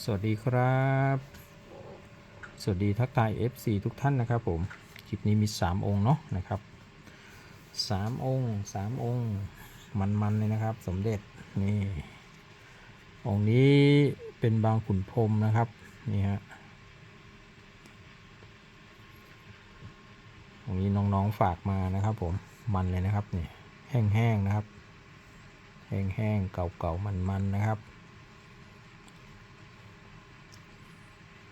สวัสดีครับ สวัสดีทักทาย FC ทุกท่านนะครับผมคลิปนี้มี 3 องค์เนาะนะครับ 3 องค์ 3 องค์มันๆเลยนะครับ สมเด็จนี่องค์นี้เป็นบางขุนพรมนะครับนี่ฮะองค์นี้น้องๆฝากมานะครับผมมันเลยนะครับนี่แห้งๆนะครับ แห้งๆเก่าๆมันๆนะครับ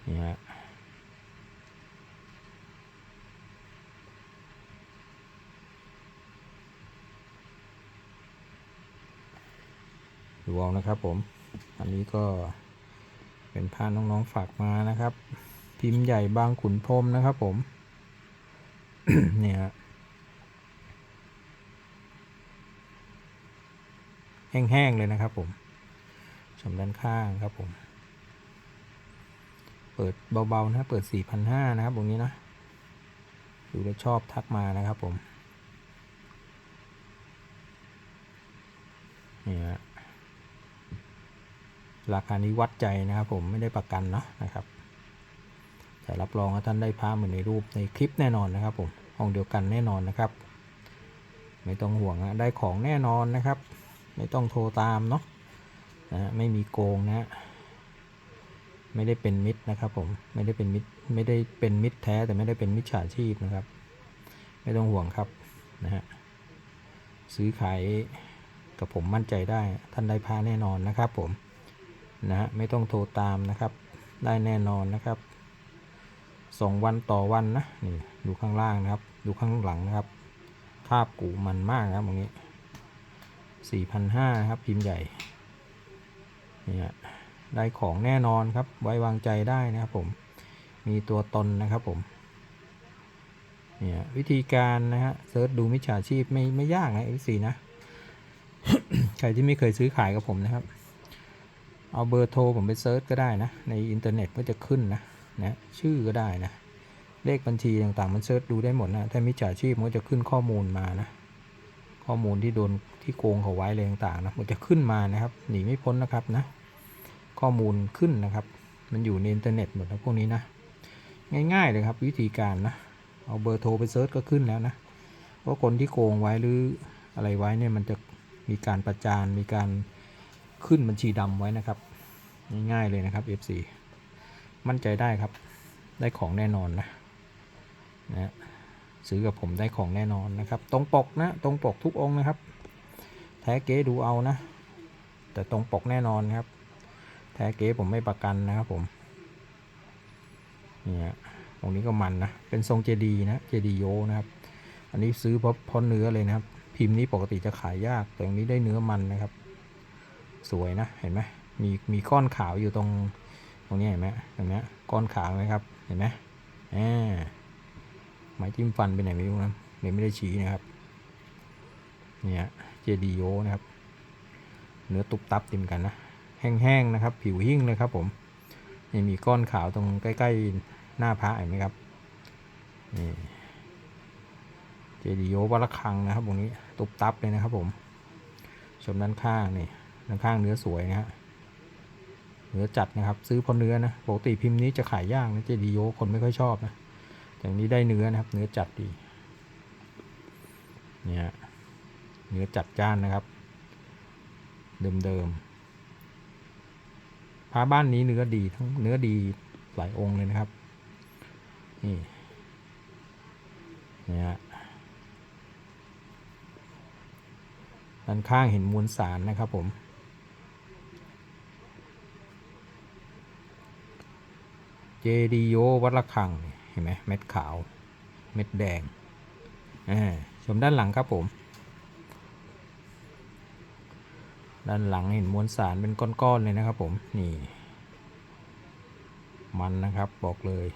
นี่ฮะดูเอานะครับผม อันนี้ก็เป็นผ้าน้องๆฝากมานะครับ พิมพ์ใหญ่บางขุนพรมนะครับผม เนี่ยฮะแห้งๆเลยนะครับผมชมด้านข้างครับผม ปิดเบาๆนะเปิด 4,500 นะครับตรงนี้นะดูแล้วชอบทักมานะครับผมนี่ฮะราคานี้วัดใจนะครับผมไม่ได้ประกันเนาะนะครับ แต่รับรองว่าท่านได้ภาพเหมือนในรูปในคลิปแน่นอนนะครับผมห้องเดียวกันแน่นอนนะครับ ไม่ต้องห่วงนะได้ของแน่นอนนะครับ ไม่ต้องโทรตามเนาะนะไม่มีโกงนะ ไม่ได้เป็นมิตรนะครับผมไม่ได้เป็นมิตรไม่ได้เป็นมิตรแท้แต่ไม่ได้เป็นมิจฉาชีพนะครับ ไม่ต้องห่วงครับนะฮะซื้อขายกับผมมั่นใจได้ท่านได้พาแน่นอนนะครับผมนะฮะไม่ต้องโทรตามนะครับได้แน่นอนนะครับสองวันต่อวันนะนี่ดูข้างล่างนะครับ ดูข้างหลังนะครับคาบกูมันมากนะครับตรงนี้สี่พันห้าครับพิมพ์ใหญ่นี่ฮะ ได้ของแน่นอนครับ ไว้วางใจได้นะครับผมมีตัวตนนะครับผมเนี่ยวิธีการนะฮะเซิร์ชดูมิจฉาชีพไม่ไม่ยากนะเอฟซีนะใครที่ไม่เคยซื้อขายกับผมนะครับ เอาเบอร์โทรผมไปเซิร์ชก็ได้นะ ในอินเทอร์เน็ตก็จะขึ้นนะนะชื่อก็ได้นะ เลขบัญชีต่างๆ มันเซิร์ชดูได้หมดนะ ถ้ามิจฉาชีพมันก็จะขึ้นข้อมูลมานะ ข้อมูลที่โดนที่โกงเขาไว้อะไรต่างๆนะมันจะขึ้นมานะครับ หนีไม่พ้นนะครับนะ ข้อมูลขึ้นนะครับ มันอยู่ในอินเทอร์เน็ตหมดนะพวกนี้นะ ง่ายๆเลยครับวิธีการนะ เอาเบอร์โทรไปเซิร์ชก็ขึ้นแล้วนะว่าคนที่โกงไว้หรืออะไรไว้เนี่ยมันจะมีการประจานมีการขึ้นบัญชีดำไว้นะครับ ง่ายๆเลยนะครับ FC มั่นใจได้ครับ ได้ของแน่นอนนะนะซื้อกับผมได้ของแน่นอนนะครับ ตรงปกนะ ตรงปกทุกองนะครับ แท้เก๊ดูเอานะ แต่ตรงปกแน่นอนครับ แท้เก๊ผมไม่ประกันนะครับผมเนี่ยตรงนี้ก็มันนะ เป็นทรงเจดีนะเจดีโยนะครับ อันนี้ซื้อเพราะเพราะเนื้อเลยนะครับ พิมพ์นี้ปกติจะขายยาก แต่ตรงนี้ได้เนื้อมันนะครับ สวยนะ เห็นไหมมีมีก้อนขาวอยู่ตรง ตรงนี้เห็นไหมตรงนี้ก้อนขาวไหมครับ เห็นไหมอ่าไม้จิ้มฟันไปไหนไม่รู้นะเดี๋ยไม่ได้ชี้นะครับ เนี่ยเจดีโยนะครับ เนื้อตุบตับติมกันนะ แห้งๆนะครับ ผิวหิ้งเลยครับผมนี่มีก้อนขาวตรงใกล้ๆหน้าพระเห็นไหมครับนี่เจดีย์โยวัดระฆังนะครับตรงนี้ตุบตับเลยนะครับผมชมด้านข้างนี่ด้านข้างเนื้อสวยนะฮะเนื้อจัดนะครับ ซื้อพราะเนื้อนะปกติพิมพ์นี้จะขายยากนะเจดีย์โยคนไม่ค่อยชอบนะแต่อันนี้ได้เนื้อนะครับ เนื้อจัดดีเนี่ยเนื้อจัดจ้านนะครับ เดิมๆ พระบ้านนี้เนื้อดีทั้งเนื้อดีหลายองค์เลยนะครับ นี่เนี่ยฮะด้านข้างเห็นมวลสารนะครับผม เจดีโยวัดระฆัง เห็นไหมเม็ดขาว เม็ดแดงอ่าชมด้านหลังครับผม ด้านหลังเห็นมวลสารเป็นก้อนๆเลยนะครับผม นี่ มันนะครับบอกเลย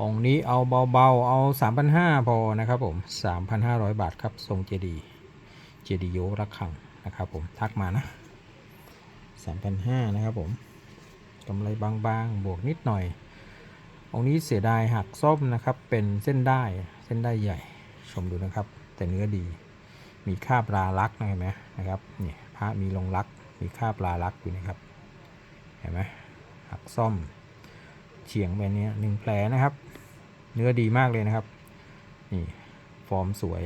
องนี้เอาเบาๆ เอา 3,500 พอนะครับผม 3,500 บาทครับ ทรงเจดี เจดีโยระฆังนะครับผม ทักมานะ 3,500 นะครับผมกำไรบางๆ บวกนิดหน่อย องนี้เสียดายหักส้มนะครับ เป็นเส้นได้ เส้นได้ใหญ่ ชมดูนะครับ แต่เนื้อดีมีคาบลาลักษณ์นะเห็นไหมนะครับนี่ พระมีลงลัก มีคราบลาลักอยู่นะครับ เห็นไหมหักซ่อมเฉียงไปเนี้ยหนึ่งแผลนะครับ เนื้อดีมากเลยนะครับ นี่ฟอร์มสวย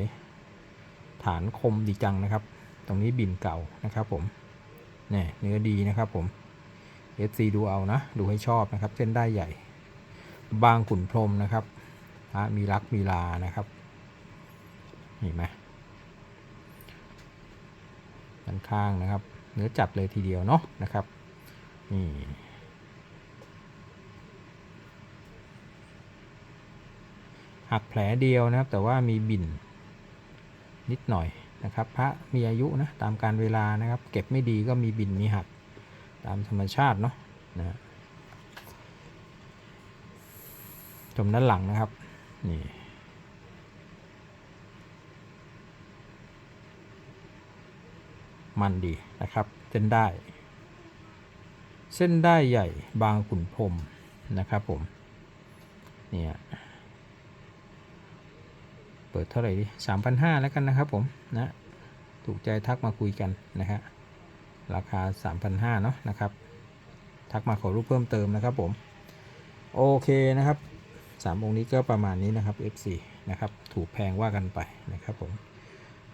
ฐานคมดีจังนะครับ ตรงนี้บินเก่านะครับผมเนี่ยเนื้อดีนะครับผม FC ดูเอานะ ดูให้ชอบนะครับ เส้นได้ใหญ่ บางขุนพรมนะครับพระมีรักมีลานะครับเห็นไหม ด้านข้างนะครับ เนื้อจัดเลยทีเดียวเนาะนะครับนี่หักแผลเดียวนะครับ แต่ว่ามีบินนิดหน่อยนะครับ พระมีอายุนะตามการเวลานะครับ เก็บไม่ดีก็มีบินมีหักตามธรรมชาติเนาะนะฮะชมด้านหลังนะครับนี่ มันดีนะครับ เส้นได้ เส้นได้ใหญ่บางขุนพรมนะครับผม เนี่ยเปิดเท่าไหร่ดิสามพันห้าแล้วกันนะครับผมนะถูกใจทักมาคุยกันนะฮะราคา 3,500เนาะนะครับ ทักมาขอรูปเพิ่มเติมนะครับผม โอเคนะครับ3องค์นี้ก็ประมาณนี้นะครับ F4 นะครับ ถูกแพงว่ากันไปนะครับผม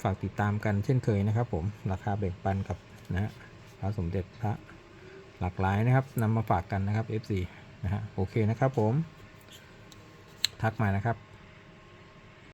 ฝากติดตามกันเช่นเคยนะครับ ผมราคาแบ่งปันกับนะฮะพระสมเด็จพระหลากหลายนะครับนำมาฝากกันนะครับ F4 นะฮะโอเคนะครับผม ทักมานะครับ